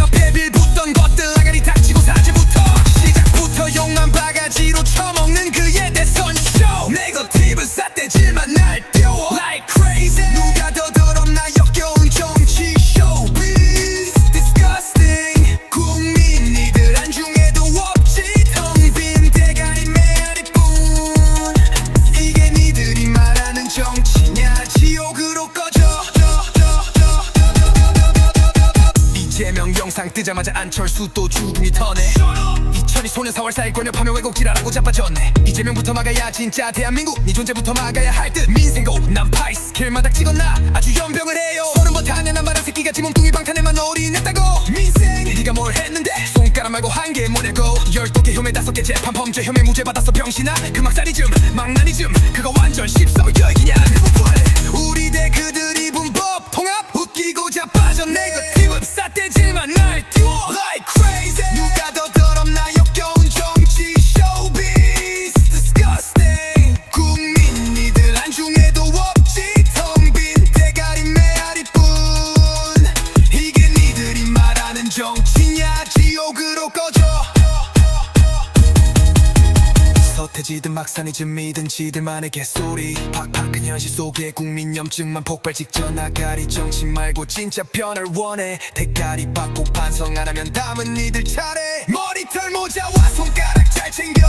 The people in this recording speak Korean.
your baby 뜨자마자 안철수 또 죽음이 터네. 2002 소년 4월 4일 권역하며 왜곡질하라고 자빠졌네. 이재명부터 막아야 진짜 대한민국. 네 존재부터 막아야 할 듯. 민생고 난 파이스. 길마다 찍었나? 아주 연병을 해요. 서른 번 타는 한 말한 새끼가 지 몸 뚱이 방탄에만 올인했다고. 민생! 네가 뭘 했는데? 손가락 말고 한 개 뭐냐고. 열두 개 혐의 다섯 개 재판 범죄 혐의 무죄 받았어 병신아? 그 막사리즘 망나니즘 그거 완전 십성여이냐 우리 서태지든 막산이든 지들만의 개소리. 팍팍한 현실 속에 국민 염증만 폭발 직전 아가리. 정치 말고 진짜 편을 원해. 대가리 받고 반성 안 하면 다음은 니들 차례. 머리털 모자와 손가락 잘 챙겨